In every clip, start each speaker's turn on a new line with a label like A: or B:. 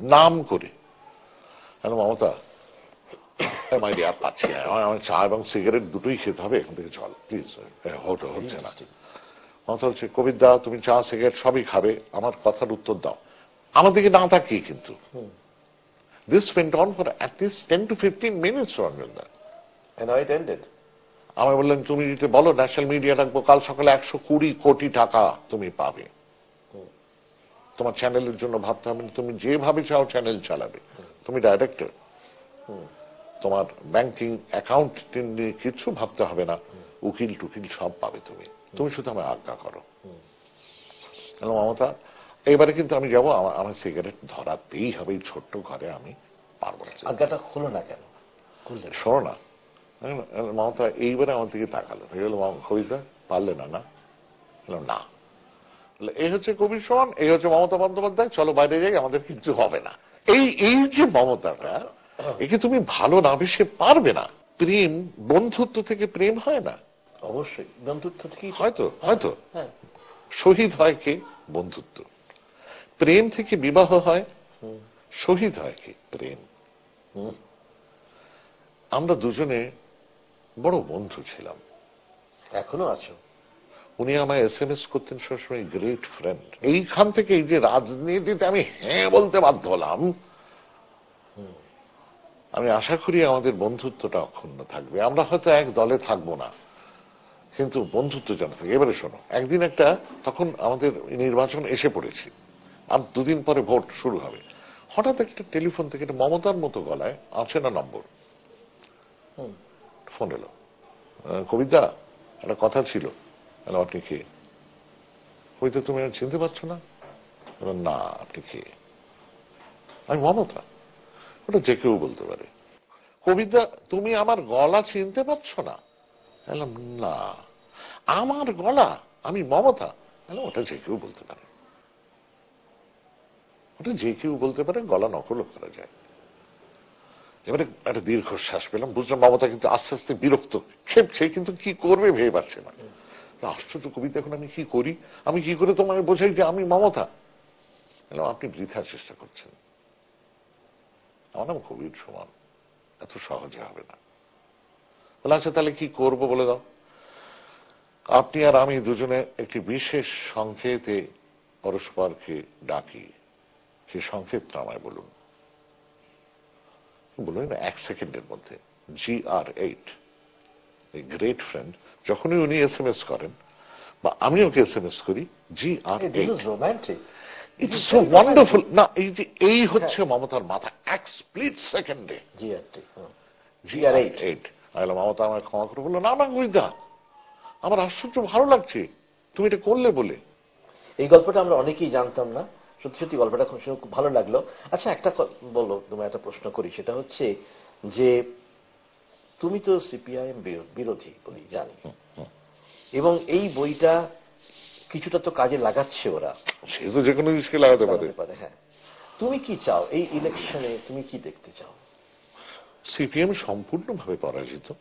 A: নাম করে। হ্যালো মমতা। আর পাচ্ছি? না আমার চা এবং সিগারেট দুটোই খেতে হবে এখান থেকে চল প্লিজ হতো হচ্ছে না। মমতা হচ্ছে কবিদা তুমি চা সিগারেট সবই খাবে আমার কথার উত্তর দাও। আমার দিকে না তাকিয়ে কিন্তু। This went on for at least 10 to 15 minutes রঞ্জনদা
B: And how it ended?
A: আমি বললেন তুমি যদি বলো ন্যাশনাল মিডিয়া রাখব কাল সকালে একশো কুড়ি কোটি টাকা তুমি পাবে। তোমার চ্যানেলের জন্য ভাবতে হবে না তুমি যেভাবে চাও চ্যানেল চালাবে। তুমি ডাইরেক্টর তোমার ব্যাংকিং অ্যাকাউন্ট নিয়ে কিছু ভাবতে হবে না। উকিল টুকিল সব পাবে তুমি। তুমি শুধু আমার আজ্ঞা করো। মমতা। এবারে কিন্তু আমি যাব আমার সিগারেট ধরাতেই হবে। এই ছোট্ট ঘরে আমি পারব না।
B: আজ্ঞাটা হলো না কেন?
A: শোনো না। মমতা এইবারে আমার দিকে তাকালো। হয়ে গেল কবিতা পারলে না না? না। এই হচ্ছে সমান এই হচ্ছে মমতা বন্দ্যোপাধ্যায় চলো বাইরে যাই আমাদের কিছু হবে না। এই এই যে মমতাটা একে তুমি ভালো না বেশি পারবে না। প্রেম বন্ধুত্ব থেকে প্রেম হয় না।
B: অবশ্যই বন্ধুত্ব থেকেই
A: হয়তো হয়তো।
B: হ্যাঁ।
A: শহীদ হয় কে? বন্ধুত্ব। প্রেম থেকে বিবাহ হয় শহীদ হয় কে? প্রেম। আমরা দুজনে বড় বন্ধু ছিলাম।
B: এখনও আছো?
A: উনি আমায় এস এম এস করতেন সবসময় গ্রেট ফ্রেন্ড এইখান থেকে এই যে রাজনীতিতে আমি হ্যাঁ বলতে বাধ্য হলাম আমি আশা করি আমাদের বন্ধুত্বটা অক্ষুণ্ণ থাকবে। আমরা হয়তো এক দলে থাকব না কিন্তু বন্ধুত্ব যেন থাকে। এবারে শোনো একদিন একটা তখন আমাদের নির্বাচন এসে পড়েছি আর দুদিন পরে ভোট শুরু হবে। হঠাৎ একটা টেলিফোন থেকে একটা মমতার মতো গলায় আছে না নম্বর। ফোন এলো। কবিতা একটা কথা ছিল। বললাম, আপনি কে? কবিতা তুমি চিনতে পারছ না। না আপনি কে? আমি মমতা। ওটা যে কেউ বলতে পারে। কবিতা তুমি আমার গলা চিনতে পারছ না? না। আমার গলা? আমি মমতা? ওটা যে কেউ বলতে পারে। ওটা যে কেউ বলতে পারে গলা নকলও করা যায়। এবারে একটা দীর্ঘশ্বাস পেলাম। বুঝলাম মমতা কিন্তু আস্তে আস্তে বিরক্ত। খেপছে কিন্তু কি করবে ভেবে পাচ্ছে না। আশ্চর্য কবিতা, এখন আমি কি করি? আমি কি করে তোমাকে বোঝাই যে আমি মমতা? আপনি বৃথা চেষ্টা করছেন? আমার নাম কবির সমান। এত সহজে হবে না। বলে আচ্ছা তাহলে কি করব বলে দাও? আপনি আর আমি দুজনে একটি বিশেষ সংকেতে পরস্পরকে ডাকি। সে সংকেতটা আমায় বলুন। বলুন, এক সেকেন্ডের মধ্যে। জি আর এইট, এই গ্রেট ফ্রেন্ড যখনই উনি এস এম এস করেন বা আমি ওকে এস এম এস করি G R it's so wonderful না এই যে এই হচ্ছে মমতার মাথা এক স্প্লিট সেকেন্ডে
B: জি আর
A: জি আর এইট আইলাম মমতা আমায় ক্ষমা করে বলল না না গুইদা আমার আশ্চর্য ভালো লাগছে। তুমি এটা করলে বলে।
B: এই গল্পটা আমরা অনেকেই জানতাম না। সত্যি সত্যি গল্পটা খুব খুব ভালো লাগল। আচ্ছা একটা বলো তোমায় একটা প্রশ্ন করি। সেটা হচ্ছে যে তুমি তো সিপিআইএম বিরোধী বলি জানি। এবং এই বইটা কিছুটা তো কাজে লাগাচ্ছে ওরা।
A: সে তো যে কোনো জিনিসকে লাগাতে পারে।
B: হ্যাঁ। তুমি কি চাও? এই ইলেকশনে তুমি কি দেখতে চাও?
A: সিপিএম সম্পূর্ণভাবে পরাজিত।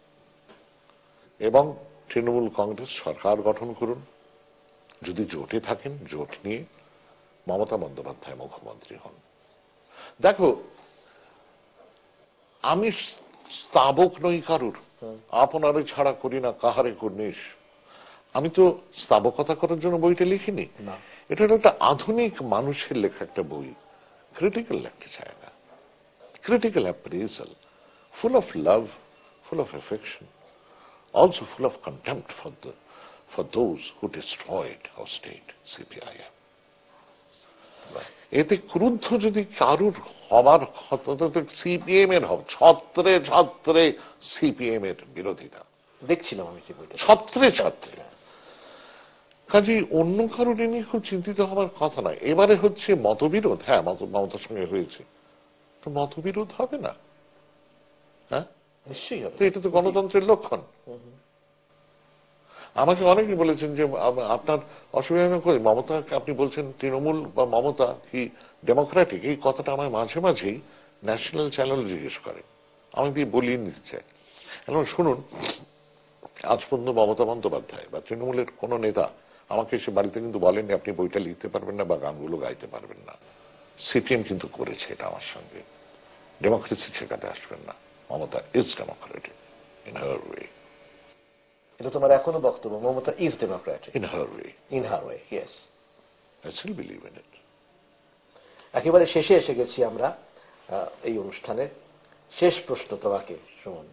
A: এবং তৃণমূল কংগ্রেস সরকার গঠন করুন। যদি জোটে থাকেন জোট নিয়ে মমতা বন্দ্যোপাধ্যায় মুখ্যমন্ত্রী হন। দেখো আমি স্তাবক নই কারুর। আপনারে ছাড়া করি না কাহারে করিস। আমি তো স্তাবকতা করার জন্য বইটা লিখিনি। এটা একটা আধুনিক মানুষের লেখা একটা বই। ক্রিটিক্যাল একটা জায়গা। Critical appraisal full of love full of affection also full of contempt for the for those who destroyed our state CPIM এতে ক্রুদ্ধ যদি কারুর হবার সিপিএম এর হবে। ছত্রে ছত্রে সিপিএম এর বিরোধিতা
B: দেখছিলাম আমি
A: ছত্রে ছত্রে। কাজে অন্য কারোর এ নিয়ে খুব চিন্তিত হবার কথা নয়। এবারে হচ্ছে মতবিরোধ। হ্যাঁ মমতার সঙ্গে হয়েছে। তো মতবিরোধ হবে না? হ্যাঁ?
B: নিশ্চয়ই
A: এটা তো গণতন্ত্রের লক্ষণ। আমাকে অনেকে বলেছেন যে আপনার অসুবিধা করে। মমতা, আপনি বলছেন তৃণমূল বা মমতা কি ডেমোক্রেটিক এই কথাটা আমার মাঝে মাঝেই ন্যাশনাল চ্যানেল জিজ্ঞেস করে। আমি দিয়ে বলিয়ে নিতে চাই। এখন শুনুন, আজ পর্যন্ত মমতা বন্দ্যোপাধ্যায় বা তৃণমূলের কোন নেতা আমাকে সে বাড়িতে কিন্তু বলেননি, আপনি বইটা লিখতে পারবেন না বা গানগুলো গাইতে পারবেন না। সিপিএম কিন্তু করেছে এটা আমার সঙ্গে। ডেমোক্রেসি শেখাতে আসবেন না। Mamata is democratic in her way
B: এটা তোমার এখনও বক্তব্য। Mamata is democratic
A: in her way
B: in her way yes
A: I still believe in it
B: একেবারে শেষে এসে গেছি আমরা এই অনুষ্ঠানের শেষ প্রশ্ন তোমাকে সুমন।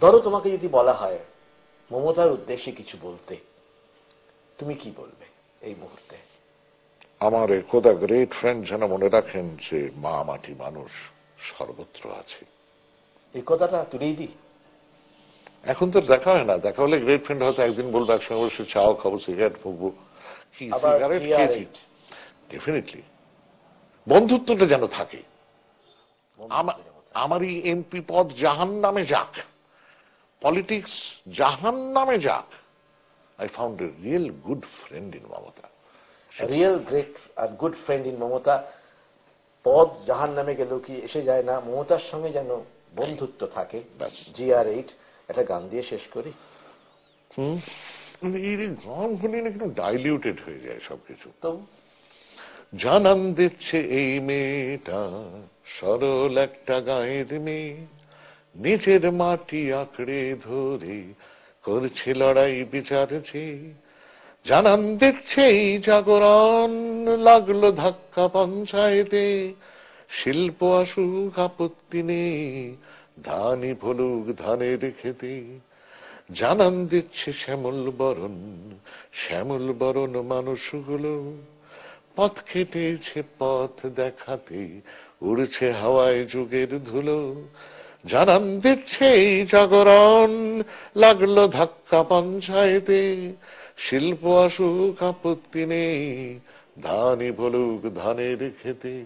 B: ধরো তোমাকে যদি বলা হয় মমতার উদ্দেশ্যে কিছু বলতে তুমি কি বলবে এই মুহূর্তে?
A: আমার একদা গ্রেট ফ্রেন্ড যেন মনে রাখেন যে মা মাটি মানুষ সর্বত্র আছে।
B: এই কথাটা তুলেই দিই।
A: এখন তো দেখা হয় না। দেখা হলে গ্রেট ফ্রেন্ড হয়তো একদিন বলব একসঙ্গে বসে চাও খাব সিগারেট ফুকবো। কি সিগারেট ডেফিনেটলি বন্ধুত্বটা যেন থাকে। আমার এই এমপি পদ জাহান নামে যাক। পলিটিক্স জাহান নামে যাক। I found a real good friend in Mamata.
B: Real great R good friend in Mamata. পদ জাহান নামে গেলেও কি এসে যায় না? মমতার সঙ্গে যেন বন্ধুত্ব থাকে।
A: ব্যাস।
B: জি আর এইট একটা গান দিয়ে শেষ করি।
A: হুম? গান শুনি না কিন্তু ডাইলিউটেড হয়ে যায় সবকিছু।
B: তো?
A: জানান দিচ্ছে এই মেয়েটা সরল একটা গায়ের মেয়ে নিজের মাটি আঁকড়ে ধরে করছে লড়াই বিচার যে। জানান দিচ্ছে এই জাগরণ লাগল ধাক্কা পঞ্চায়েতে শিল্প আসুক আপত্তি নেই ধানই ফলুক, ধানের খেতে। জানান দিচ্ছে শ্যামল বরণ। শ্যামল বরণ মানুষগুলো পথ কেটেছে পথ দেখাতে, উড়ছে হাওয়ায় যুগের ধুলো। জানান দিচ্ছে এই জাগরণ, লাগল ধাক্কা পঞ্চায়েতে। শিল্প আসুক, আপত্তি নেই, ধানই বলুক ধানের খেতে।